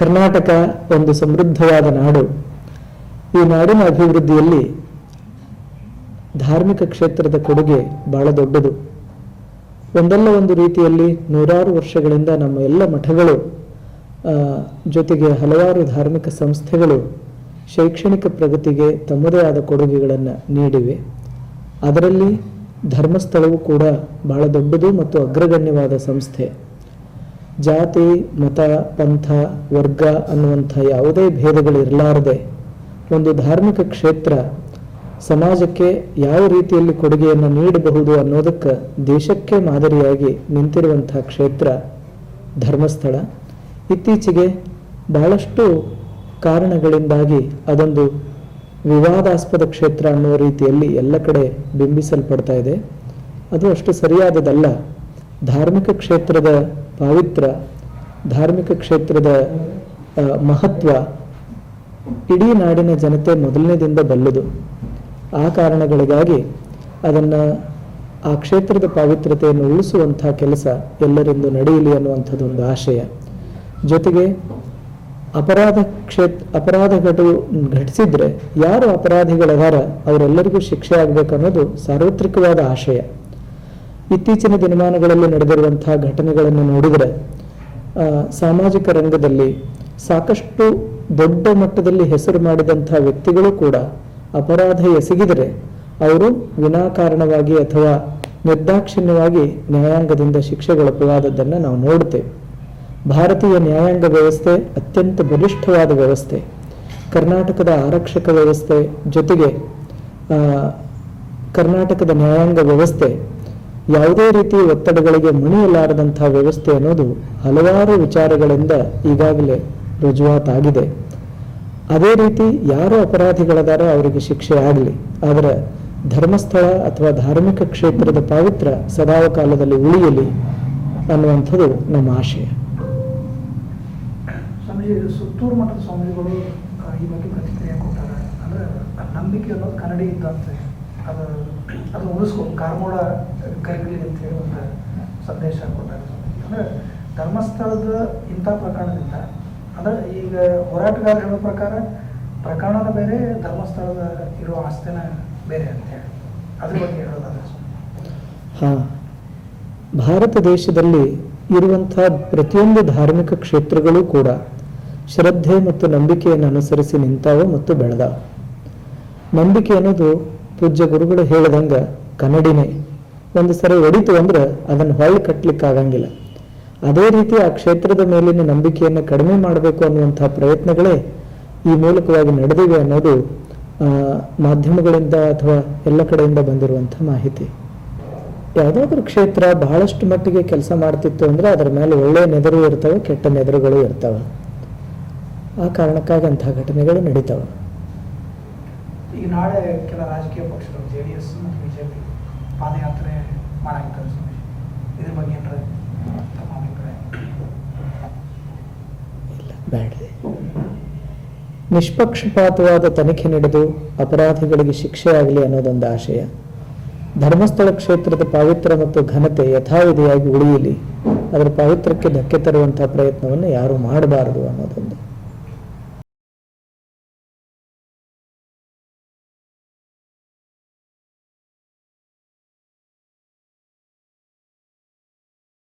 ಕರ್ನಾಟಕ ಒಂದು ಸಮೃದ್ಧವಾದ ನಾಡು. ಈ ನಾಡಿನ ಅಭಿವೃದ್ಧಿಯಲ್ಲಿ ಧಾರ್ಮಿಕ ಕ್ಷೇತ್ರದ ಕೊಡುಗೆ ಬಹಳ ದೊಡ್ಡದು. ಒಂದಲ್ಲ ಒಂದು ರೀತಿಯಲ್ಲಿ ನೂರಾರು ವರ್ಷಗಳಿಂದ ನಮ್ಮ ಎಲ್ಲ ಮಠಗಳು ಜೊತೆಗೆ ಹಲವಾರು ಧಾರ್ಮಿಕ ಸಂಸ್ಥೆಗಳು ಶೈಕ್ಷಣಿಕ ಪ್ರಗತಿಗೆ ತಮ್ಮದೇ ಆದ ಕೊಡುಗೆಗಳನ್ನು ನೀಡಿವೆ. ಅದರಲ್ಲಿ ಧರ್ಮಸ್ಥಳವು ಕೂಡ ಬಹಳ ದೊಡ್ಡದು ಮತ್ತು ಅಗ್ರಗಣ್ಯವಾದ ಸಂಸ್ಥೆ. ಜಾತಿ, ಮತ, ಪಂಥ, ವರ್ಗ ಅನ್ನುವಂಥ ಯಾವುದೇ ಭೇದಗಳಿರಲಾರದೆ ಒಂದು ಧಾರ್ಮಿಕ ಕ್ಷೇತ್ರ ಸಮಾಜಕ್ಕೆ ಯಾವ ರೀತಿಯಲ್ಲಿ ಕೊಡುಗೆಯನ್ನು ನೀಡಬಹುದು ಅನ್ನೋದಕ್ಕೆ ದೇಶಕ್ಕೆ ಮಾದರಿಯಾಗಿ ನಿಂತಿರುವಂಥ ಕ್ಷೇತ್ರ ಧರ್ಮಸ್ಥಳ. ಇತ್ತೀಚೆಗೆ ಬಹಳಷ್ಟು ಕಾರಣಗಳಿಂದಾಗಿ ಅದೊಂದು ವಿವಾದಾಸ್ಪದ ಕ್ಷೇತ್ರ ಅನ್ನೋ ರೀತಿಯಲ್ಲಿ ಎಲ್ಲ ಕಡೆ ಬಿಂಬಿಸಲ್ಪಡ್ತಾ ಇದೆ. ಅದು ಅಷ್ಟು ಸರಿಯಾದದಲ್ಲ. ಧಾರ್ಮಿಕ ಕ್ಷೇತ್ರದ ಪಾವಿತ್ರ ಧಾರ್ಮಿಕ ಕ್ಷೇತ್ರದ ಮಹತ್ವ ಇಡೀ ನಾಡಿನ ಜನತೆ ಮೊದಲನೇದಿಂದ ಬಲ್ಲದು. ಆ ಕಾರಣಗಳಿಗಾಗಿ ಅದನ್ನು ಆ ಕ್ಷೇತ್ರದ ಪಾವಿತ್ರತೆಯನ್ನು ಉಳಿಸುವಂಥ ಕೆಲಸ ಎಲ್ಲರಿಂದು ನಡೆಯಲಿ ಅನ್ನುವಂಥದ್ದು ಒಂದು ಆಶಯ. ಜೊತೆಗೆ ಅಪರಾಧ ಕ್ಷೇತ್ರ ಅಪರಾಧಗಳು ಘಟಿಸಿದ್ರೆ ಯಾರು ಅಪರಾಧಿಗಳದಾರ ಅವರೆಲ್ಲರಿಗೂ ಶಿಕ್ಷೆ ಆಗಬೇಕು ಅನ್ನೋದು ಸಾರ್ವತ್ರಿಕವಾದ ಆಶಯ. ಇತ್ತೀಚಿನ ದಿನಮಾನಗಳಲ್ಲಿ ನಡೆದಿರುವಂತಹ ಘಟನೆಗಳನ್ನು ನೋಡಿದರೆ ಸಾಮಾಜಿಕ ರಂಗದಲ್ಲಿ ಸಾಕಷ್ಟು ದೊಡ್ಡ ಮಟ್ಟದಲ್ಲಿ ಹೆಸರು ಮಾಡಿದಂತಹ ವ್ಯಕ್ತಿಗಳು ಕೂಡ ಅಪರಾಧ ಎಸಗಿದರೆ ಅವರು ವಿನಾಕಾರಣವಾಗಿ ಅಥವಾ ನಿರ್ದಾಕ್ಷಿಣ್ಯವಾಗಿ ನ್ಯಾಯಾಂಗದಿಂದ ಶಿಕ್ಷೆಗೊಳಪವಾದದ್ದನ್ನು ನಾವು ನೋಡುತ್ತೇವೆ. ಭಾರತೀಯ ನ್ಯಾಯಾಂಗ ವ್ಯವಸ್ಥೆ ಅತ್ಯಂತ ಬಲಿಷ್ಠವಾದ ವ್ಯವಸ್ಥೆ. ಕರ್ನಾಟಕದ ಆರಕ್ಷಕ ವ್ಯವಸ್ಥೆ ಜೊತೆಗೆ ಕರ್ನಾಟಕದ ನ್ಯಾಯಾಂಗ ವ್ಯವಸ್ಥೆ ಯಾವುದೇ ರೀತಿ ಒತ್ತಡಗಳಿಗೆ ಮಣಿಯಲಾರದಂತಹ ವ್ಯವಸ್ಥೆ ಅನ್ನೋದು ಹಲವಾರು ವಿಚಾರಗಳಿಂದ ಈಗಾಗಲೇ ರುಜುವಾತಾಗಿದೆ ಅದೇ ರೀತಿ ಯಾರು ಅಪರಾಧಿಗಳದಾರೋ ಅವರಿಗೆ ಶಿಕ್ಷೆ ಆಗಲಿ, ಆದರೆ ಧರ್ಮಸ್ಥಳ ಅಥವಾ ಧಾರ್ಮಿಕ ಕ್ಷೇತ್ರದ ಪಾವಿತ್ರ ಸದಾವ ಕಾಲದಲ್ಲಿ ಉಳಿಯಲಿ ಅನ್ನುವಂಥದ್ದು ನಮ್ಮ ಆಶಯ. ಸುತ್ತೂರು ಮಠದ ಸ್ವಾಮಿಗಳು ಈ ಬಗ್ಗೆ ಪ್ರತಿಕ್ರಿಯೆ ಕೊಟ್ಟಾರೆ. ಅಂದ್ರೆ ನಂಬಿಕೆ ಅನ್ನೋದು ಕನ್ನಡಿ ಇದ್ದಂತೆ ಅದು ಅದು ಉಳಿಸ್ಕೊ, ಕಾರ್ಮೋಡ ಕರಿಗಲಿ ಅಂತ ಹೇಳಿ ಒಂದು ಸಂದೇಶ ಕೊಟ್ಟಾರೆ ಅಂದರೆ ಧರ್ಮಸ್ಥಳದ ಇಂಥ ಪ್ರಕರಣದಿಂದ, ಅಂದರೆ ಈಗ ಹೋರಾಟಗಾರ ಹೇಳೋ ಪ್ರಕಾರ ಪ್ರಕರಣದ ಬೇರೆ, ಧರ್ಮಸ್ಥಳದ ಇರೋ ಆಸ್ತಿನ ಬೇರೆ ಅಂತ ಹೇಳಿ. ಅದ್ರ ಬಗ್ಗೆ ಹೇಳೋದಾದ್ರೆ. ಹಾ. ಭಾರತ ದೇಶದಲ್ಲಿ ಇರುವಂಥ ಪ್ರತಿಯೊಂದು ಧಾರ್ಮಿಕ ಕ್ಷೇತ್ರಗಳು ಕೂಡ ಶ್ರದ್ಧೆ ಮತ್ತು ನಂಬಿಕೆಯನ್ನು ಅನುಸರಿಸಿ ನಿಂತಾವ ಮತ್ತು ಬೆಳೆದ ನಂಬಿಕೆ ಅನ್ನೋದು ಪೂಜ್ಯ ಗುರುಗಳು ಹೇಳಿದಂಗ ಕನ್ನಡಿನೇ, ಒಂದು ಸರಿ ಒಡಿತು ಅಂದ್ರೆ ಅದನ್ನು ಹೊಳ್ಳಿ ಕಟ್ಟಲಿಕ್ಕೆ ಆಗಂಗಿಲ್ಲ ಅದೇ ರೀತಿ ಆ ಕ್ಷೇತ್ರದ ಮೇಲಿನ ನಂಬಿಕೆಯನ್ನು ಕಡಿಮೆ ಮಾಡಬೇಕು ಅನ್ನುವಂಥ ಪ್ರಯತ್ನಗಳೇ ಈ ಮೂಲಕವಾಗಿ ನಡೆದಿವೆ ಅನ್ನೋದು ಮಾಧ್ಯಮಗಳಿಂದ ಅಥವಾ ಎಲ್ಲ ಕಡೆಯಿಂದ ಬಂದಿರುವಂಥ ಮಾಹಿತಿ. ಯಾವುದಾದ್ರೂ ಕ್ಷೇತ್ರ ಬಹಳಷ್ಟು ಮಟ್ಟಿಗೆ ಕೆಲಸ ಮಾಡ್ತಿತ್ತು ಅಂದ್ರೆ ಅದರ ಮೇಲೆ ಒಳ್ಳೆಯ ನೆದರು ಇರ್ತವೆ, ಕೆಟ್ಟ ನೆದರುಗಳು ಇರ್ತವೆ. ಆ ಕಾರಣಕ್ಕಾಗಿ ಅಂತಹ ಘಟನೆಗಳು ನಡೀತವೆ. ಈಗ ನಾಳೆ ಕೆಲ ರಾಜಕೀಯ ಪಕ್ಷಗಳು, ಜೆ ಡಿ ಎಸ್ ಮತ್ತು ಬಿ ಜೆ ಪಿ ಪಾದಯಾತ್ರೆ ಸ್ವಾಮೀಜಿ ಇದ್ರ ಬಗ್ಗೆ ಏನಾರ ತಮ್ಮ ಅಭಿಪ್ರಾಯ? ಇಲ್ಲ ನಿಷ್ಪಕ್ಷಪಾತವಾದ ತನಿಖೆ ನಡೆದು ಅಪರಾಧಿಗಳಿಗೆ ಶಿಕ್ಷೆ ಆಗಲಿ ಅನ್ನೋದೊಂದು ಆಶಯ. ಧರ್ಮಸ್ಥಳ ಕ್ಷೇತ್ರದ ಪಾವಿತ್ರ ಮತ್ತು ಘನತೆ ಯಥಾವಿಧಿಯಾಗಿ ಉಳಿಯಲಿ. ಅದರ ಪಾವಿತ್ರಕ್ಕೆ ಧಕ್ಕೆ ತರುವಂತಹ ಪ್ರಯತ್ನವನ್ನು ಯಾರೂ ಮಾಡಬಾರದು ಅನ್ನೋದೊಂದು.